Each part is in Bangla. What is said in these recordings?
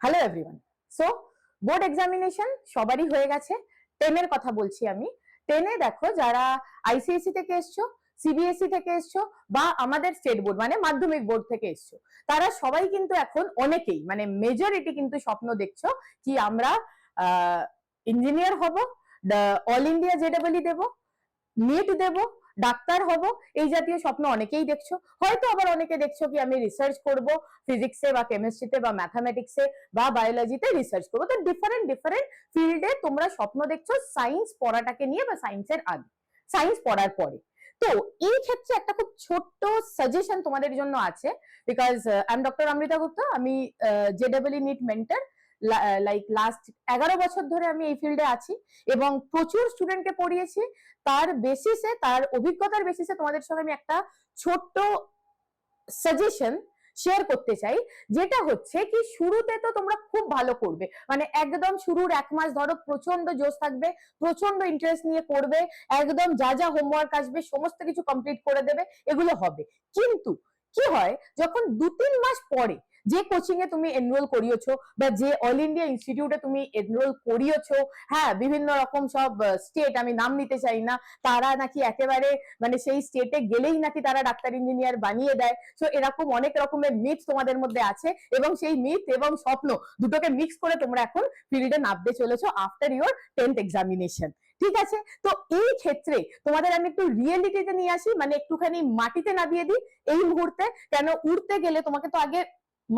Hello everyone so board examination সবারই হয়ে গেছে। টেনের কথা বলছি আমি। টেনে দেখো যারা আইসিএসসি থেকে এসছো সিবিএসই E থেকে এসছো বা আমাদের স্টেট বোর্ড মানে মাধ্যমিক বোর্ড থেকে এসছো, তারা সবাই কিন্তু এখন অনেকেই মানে মেজরিটি কিন্তু স্বপ্ন দেখছ কি আমরা ইঞ্জিনিয়ার হব অল ইন্ডিয়া জেডাবলি দেব নিট দেব ডাক্তার হব, এই জাতীয় স্বপ্ন অনেকেই দেখছ। হয়তো আবার অনেকে দেখছ কি আমি রিসার্চ করব ফিজিক্সে বা কেমিস্ট্রিতে বা ম্যাথামেটিক্সে বা বায়োলজিতে রিসার্চ করব। তো ডিফারেন্ট ডিফারেন্ট ফিল্ডে তোমরা স্বপ্ন দেখছ সায়েন্স পড়াটাকে নিয়ে বা সায়েন্সের আগে সায়েন্স পড়ার পরে। তো এই ক্ষেত্রে একটা খুব ছোট্ট সাজেশন তোমাদের জন্য আছে because I am doctor Amrita Gupta, আমি জেডাবলি নিট মেন্টার লাইক লাস্ট এগারো বছর ধরে আমি এই ফিল্ডে আছি এবং প্রচুর স্টুডেন্টকে পড়িয়েছি। তার বেসিসে তার অভিজ্ঞতার বেসিসে তোমাদের সঙ্গে আমি একটা ছোট্ট সাজেশন শেয়ার করতে চাই। যেটা হচ্ছে কি, শুরুতে তো তোমরা খুব ভালো করবে। মানে একদম শুরুর এক মাস ধরো প্রচণ্ড জোশ থাকবে প্রচণ্ড ইন্টারেস্ট নিয়ে করবে একদম যা যা হোমওয়ার্ক আসবে, সমস্ত কিছু কমপ্লিট করে দেবে, এগুলো হবে। কিন্তু কি হয়, যখন দু তিন মাস পরে যে কোচিং এ তুমি এনরোল করিয়েছো বা যে অল ইন্ডিয়া ইনস্টিটিউটে তুমি এনরোল করিয়েছো হ্যাঁ বিভিন্ন রকম সব স্টেট আমি নাম নিতে চাই না, তারা নাকি একেবারে মানে সেই স্টেটে গেলেই নাকি তারা ডাক্তার ইঞ্জিনিয়ার বানিয়ে দেয়। তো এরকম অনেক রকমের মিথ তোমাদের মধ্যে আছে এবং সেই মিথ এবং স্বপ্ন দুটোকে মিক্স করে তোমরা এখন ফিল্ডে নামতে চলেছো আফটার ইউর টেন্থ এক্সামিনেশন ঠিক আছে? তো এই ক্ষেত্রে তোমাদের আমি একটু রিয়েলিটিতে নিয়ে আসি মানে একটুখানি মাটিতে নামিয়ে দিই এই মুহূর্তে। কেন উড়তে গেলে তোমাকে তো আগে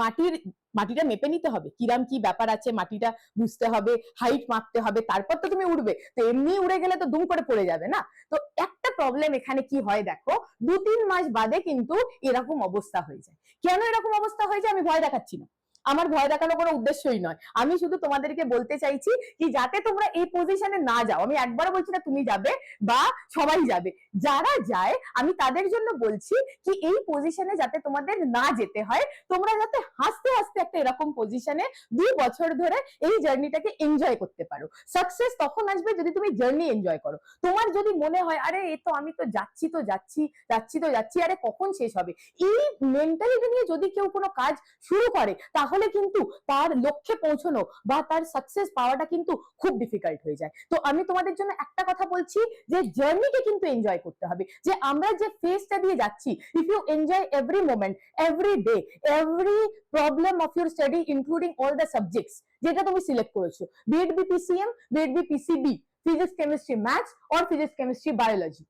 মাটির, মাটিটা মেপে নিতে হবে। কিরাম কি ব্যাপার আছে, মাটিটা বুঝতে হবে হাইট মাপতে হবে, তারপর তো তুমি উড়বে। তো এমনি উড়ে গেলে তো দুম করে পড়ে যাবে না? তো একটা প্রবলেম এখানে কি হয় দেখো দু তিন মাস বাদে কিন্তু এরকম অবস্থা হয়ে যায়। কেন এরকম অবস্থা হয়ে যায় আমি ভয় দেখাচ্ছি না। আমার ভয় দেখানোর কোনো উদ্দেশ্যই নয়। আমি শুধু তোমাদেরকে বলতে চাইছি কি যাতে তোমরা এই পজিশনে না যাও। আমি একবারও বলছি না তুমি যাবে বা সবাই যাবে। যারা যায়, আমি তাদের জন্য বলছি কি এই পজিশনে যাতে তোমাদের না যেতে হয়, তোমরা যাতে হাসতে হাসতে একটা এরকম পজিশনে দুই বছর ধরে এই জার্নিটাকে এনজয় করতে পারো। সাকসেস তখন আসবে যদি তুমি জার্নি এনজয় করো। তোমার যদি মনে হয়, আরে, এ তো আমি তো যাচ্ছি তো যাচ্ছি যাচ্ছি, তো যাচ্ছি, আরে, কখন শেষ হবে? এই মেন্টালিটি নিয়ে যদি কেউ কোনো কাজ শুরু করে, তাহলে কিন্তু তার লক্ষ্যে পৌঁছানো বা তার সাকসেস পাওয়াটা কিন্তু খুব ডিফিকাল্ট হয়ে যায়। তো আমি তোমাদের জন্য একটা কথা বলছি যে জার্নিকে কিন্তু এনজয় করতে হবে। যে আমরা যে ফেজটা দিয়ে যাচ্ছি if you enjoy every moment every day every problem of your study including all the subjects যেটা তুমি সিলেক্ট করেছ be it be PCM be it be PCB physics chemistry maths or physics chemistry biology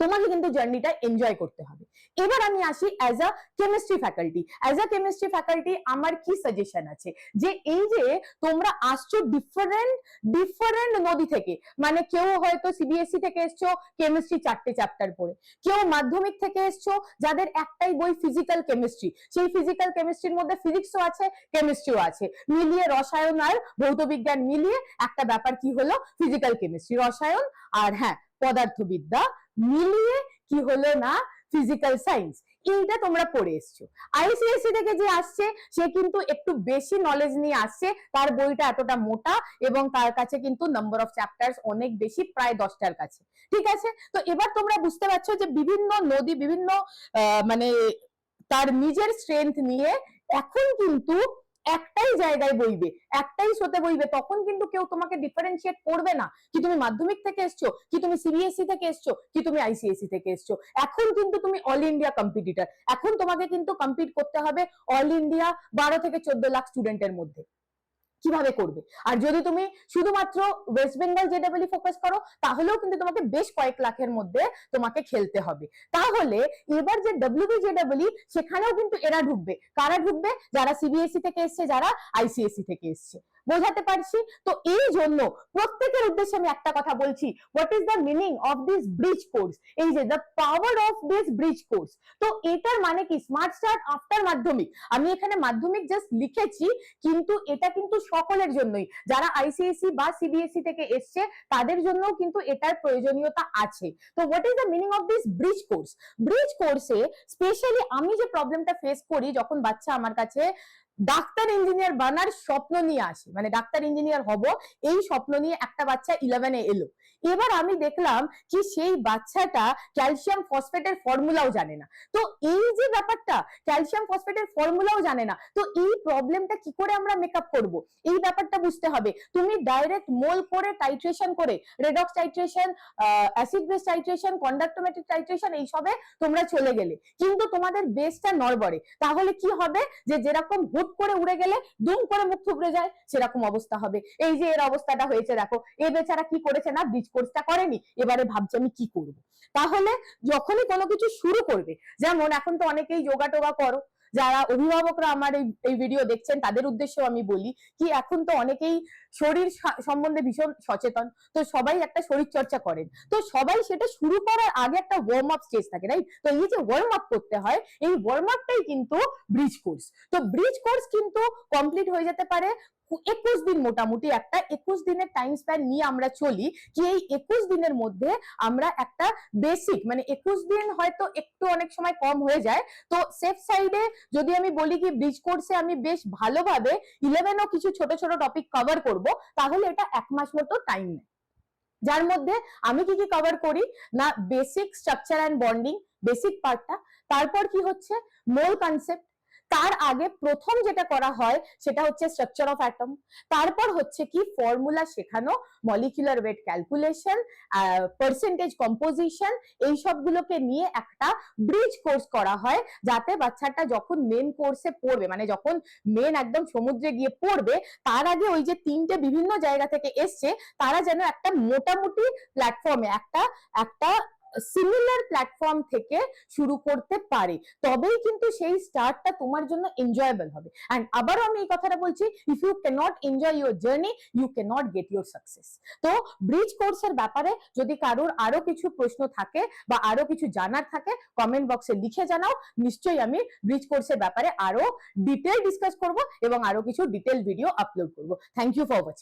তোমাকে কিন্তু জার্নিটা এনজয় করতে হবে। এবার আমি আসি as a chemistry faculty as a chemistry faculty আমার কি সাজেশন আছে? যে এই যে তোমরা আসছো ডিফারেন্ট ডিফারেন্ট নদী থেকে। মানে কেউ হয়তো সিবিএসসি থেকে এসছো কেমিস্ট্রি চারটে চ্যাপ্টার পড়ে। কেউ মাধ্যমিক থেকে এসছো যাদের একটাই বই ফিজিক্যাল কেমিস্ট্রি সেই ফিজিক্যাল কেমিস্ট্রির মধ্যে ফিজিক্সও আছে কেমিস্ট্রিও আছে। মিলিয়ে রসায়ন আর ভৌতবিজ্ঞান মিলিয়ে একটা ব্যাপার কি হলো? ফিজিক্যাল কেমিস্ট্রি রসায়ন আর হ্যাঁ পদার্থবিদ্যা মিলিয়ে কি হলো না ফিজিক্যাল সায়েন্স এইটা তোমরা পড়ে এসছো। আইসিএসসি থেকে যে আসছে, সে কিন্তু একটু বেশি নলেজ নিয়ে আসছে। তার বইটা এতটা মোটা এবং তার কাছে কিন্তু নাম্বার অফ চ্যাপ্টার্স অনেক বেশি, প্রায় দশটার কাছে। ঠিক আছে? তো এবার তোমরা বুঝতে পারছ যে বিভিন্ন নদী, বিভিন্ন মানে তার নিজের স্ট্রেংথ নিয়ে এখন কিন্তু জায়গায় বইবে, একটাই শোতে বইবে, তখন কিন্তু কেউ তোমাকে ডিফারেন্সিয়েট করবে না কি তুমি মাধ্যমিক থেকে এসছো, কি তুমি সিবিএসসি থেকে এসছো, কি তুমি আইসিএসসি থেকে এসছো। এখন কিন্তু তুমি অল ইন্ডিয়া কম্পিটিটর এখন তোমাকে কিন্তু কম্পিট করতে হবে অল ইন্ডিয়া বারো থেকে চোদ্দ লাখ স্টুডেন্টের মধ্যে। কীভাবে করবে? আর যদি তুমি শুধুমাত্র ওয়েস্ট বেঙ্গল জেডাবলি ফোকাস করো, তাহলেও কিন্তু তোমাকে বেশ কয়েক লাখের মধ্যে তোমাকে খেলতে হবে। তাহলে এবার যে ডব্লিউবি জেডাবলি সেখানেও কিন্তু এরা ঢুকবে। কারা ঢুকবে? যারা সিবিএসই থেকে এসছে, যারা আইসিএসসি থেকে এসছে। বোঝাতে পারছি। তো এই জন্য প্রত্যেকের উদ্দেশ্যে আমি একটা কথা বলছি। What is the meaning of this bridge course এই যে the power of this bridge course তো এটার মানে কি? স্মার্ট স্টার্ট আফটার মাধ্যমিক। আমি এখানে মাধ্যমিক জাস্ট লিখেছি, কিন্তু এটা কিন্তু সকলের জন্যই। যারা আইসিএসসি বা সিবিএসসি থেকে এসছে, তাদের জন্যও কিন্তু এটার প্রয়োজনীয়তা আছে। তো what is the meaning of this bridge course bridge কোর্সে স্পেশালি আমি যে প্রবলেমটা ফেস করি, যখন বাচ্চা আমার কাছে ডাক্তার ইঞ্জিনিয়ার বানার স্বপ্ন নিয়ে আসে। মানে ডাক্তার ইঞ্জিনিয়ার হব, এই স্বপ্ন নিয়ে একটা বাচ্চা ইলেভেনে এলো। এবার আমি দেখলাম কি সেই বাচ্চাটা ক্যালসিয়াম ফসফেটের ফর্মুলাও জানে না। তো এই যে ব্যাপারটা ক্যালসিয়াম ফসফেটের ফর্মুলাও জানে না, তো এই প্রবলেমটা কি করে আমরা মেকআপ করব? এই ব্যাপারটা বুঝতে হবে। তুমি ডাইরেক্ট মোল করে টাইট্রেশন করে redox titration acid base titration conductometric titration এইসবে তোমরা চলে গেলে। কিন্তু তোমাদের বেসটা নড়বড়ে। তাহলে কি হবে? যে যেরকম হুট করে উড়ে গেলে, দুম করে মুখ থুবড়ে যায়, সেরকম অবস্থা হবে। এই যে এর অবস্থাটা হয়েছে, দেখো। এ বেচারা কি করেছে না ব্রিজ কোর্সটা করেনি, এবারে ভাবছে আমি কি করব? তাহলে যখনই কোনো কিছু শুরু করবে, যেমন এখন তো অনেকেই যোগা টোগা করো, যারা অভিভাবকরা আমার এই ভিডিও দেখছেন, তাদের উদ্দেশ্যে আমি বলি কি এখন তো অনেকেই শরীর সম্বন্ধে ভীষণ সচেতন। তো সবাই একটা শরীর চর্চা করেন। তো সবাই সেটা শুরু করার আগে একটা ওয়ার্ম আপ স্টেজ থাকে রাইট তো এই যে ওয়ার্ম আপ করতে হয়, এই ওয়ার্ম আপটাই কিন্তু ব্রিজ কোর্স তো ব্রিজ কোর্স কিন্তু কমপ্লিট হয়ে যেতে পারে একুশ দিন মোটামুটি একটা। একুশ দিনের টাইম স্প্যান নিয়ে আমরা চলি কি এই একুশ দিনের মধ্যে আমরা একটা বেসিক মানে একুশ দিন হয়তো একটু অনেক সময় কম হয়ে যায়। তো সেফ সাইডে যদি আমি বলি কি ব্রিজ কোর্সে আমি বেশ ভালোভাবে ইলেভেনও কিছু ছোট ছোট টপিক কভার করব, তাহলে এটা এক মাস মতো টাইম নেয়। যার মধ্যে আমি কি কি কভার করি? না basic structure and bonding basic পার্টটা তারপর কি হচ্ছে? মোল কনসেপ্ট তার আগে প্রথম যেটা করা হয় সেটা হচ্ছে স্ট্রাকচার অফ অ্যাটম তারপর হচ্ছে কি ফর্মুলা শেখানো molecular weight calculation percentage composition এই সবগুলোকে নিয়ে একটা ব্রিজ কোর্স করা হয় যাতে বাচ্চাটা যখন মেন কোর্সে পড়বে মানে যখন মেন একদম সমুদ্রে গিয়ে পড়বে, তার আগে ওই যে তিনটে বিভিন্ন জায়গা থেকে এসছে, তারা যেন একটা মোটামুটি প্ল্যাটফর্মে একটা একটা সিমিলার প্ল্যাটফর্ম থেকে শুরু করতে পারে। তবেই কিন্তু সেই স্টার্টটা তোমার জন্য এনজয়েবল হবে। অ্যান্ড আবারও আমি এই কথাটা বলছি if you cannot enjoy your journey you cannot get your success তো ব্রিজ কোর্সের ব্যাপারে যদি কারোর আরও কিছু প্রশ্ন থাকে বা আরও কিছু জানার থাকে কমেন্ট বক্সে লিখে জানাও। নিশ্চয়ই আমি ব্রিজ কোর্সের ব্যাপারে আরও ডিটেল ডিসকাস করব এবং আরও কিছু ডিটেল ভিডিও আপলোড করব। Thank you for watching